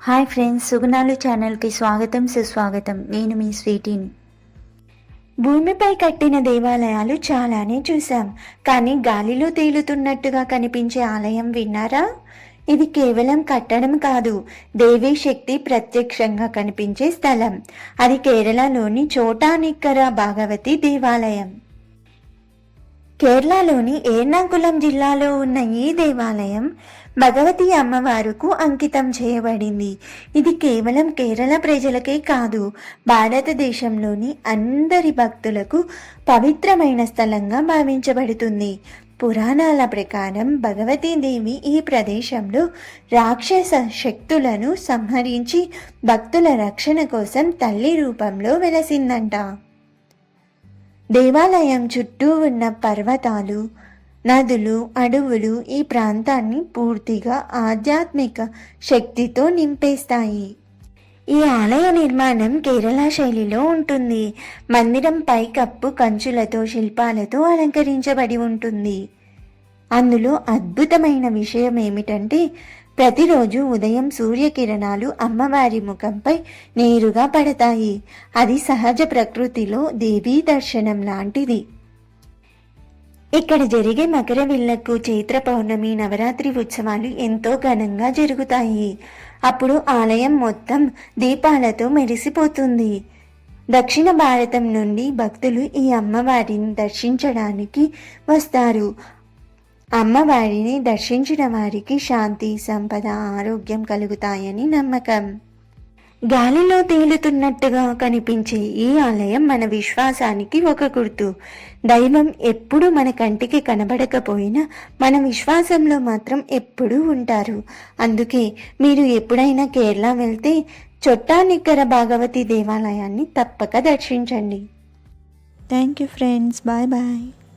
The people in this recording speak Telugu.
హాయ్ ఫ్రెండ్స్ సుగుణాలు ఛానల్కి స్వాగతం సుస్వాగతం. నేను మీ స్వీటీని. భూమిపై కట్టిన దేవాలయాలు చాలానే చూసాం కానీ గాలిలో తేలుతున్నట్టుగా కనిపించే ఆలయం విన్నారా? ఇది కేవలం కట్టడం కాదు దేవీ శక్తి ప్రత్యక్షంగా కనిపించే స్థలం. అది కేరళలోని చోటానిక్కర భాగవతి దేవాలయం. కేరళలోని ఎర్నాకుళం జిల్లాలో ఉన్న ఈ దేవాలయం భగవతి అమ్మవారుకు అంకితం చేయబడింది. ఇది కేవలం కేరళ ప్రజలకే కాదు భారతదేశంలోని అందరి భక్తులకు పవిత్రమైన స్థలంగా భావించబడుతుంది. పురాణాల ప్రకారం భగవతీదేవి ఈ ప్రదేశంలో రాక్షస శక్తులను సంహరించి భక్తుల రక్షణ కోసం తల్లి రూపంలో వెలసిందంట. దేవాలయం చుట్టూ ఉన్న పర్వతాలు నదులు అడవులు ఈ ప్రాంతాన్ని పూర్తిగా ఆధ్యాత్మిక శక్తితో నింపేస్తాయి. ఈ ఆలయ నిర్మాణం కేరళ శైలిలో ఉంటుంది. మందిరం పైకప్పు కంచులతో శిల్పాలతో అలంకరించబడి ఉంటుంది. అందులో అద్భుతమైన విషయం ఏమిటంటే ప్రతిరోజు ఉదయం సూర్యకిరణాలు అమ్మవారి ముఖంపై నేరుగా పడతాయి. అది సహజ ప్రకృతిలో దేవీ దర్శనం లాంటిది. ఇక్కడ జరిగే మకర విల్లకు చైత్ర పౌర్ణమి నవరాత్రి ఉత్సవాలు ఎంతో ఘనంగా జరుగుతాయి. అప్పుడు ఆలయం మొత్తం దీపాలతో మెరిసిపోతుంది. దక్షిణ భారతం నుండి భక్తులు ఈ అమ్మవారిని దర్శించడానికి వస్తారు. అమ్మవారిని దర్శించిన వారికి శాంతి సంపద ఆరోగ్యం కలుగుతాయని నమ్మకం. గాలిలో తేలుతున్నట్టుగా కనిపించే ఈ ఆలయం మన విశ్వాసానికి ఒక గుర్తు. దైవం ఎప్పుడు మన కంటికి కనబడకపోయినా మన విశ్వాసంలో మాత్రం ఎప్పుడూ ఉంటారు. అందుకే మీరు ఎప్పుడైనా కేరళ వెళ్తే చొట్టానిక్కర భాగవతి దేవాలయాన్ని తప్పక దర్శించండి. Thank you friends bye bye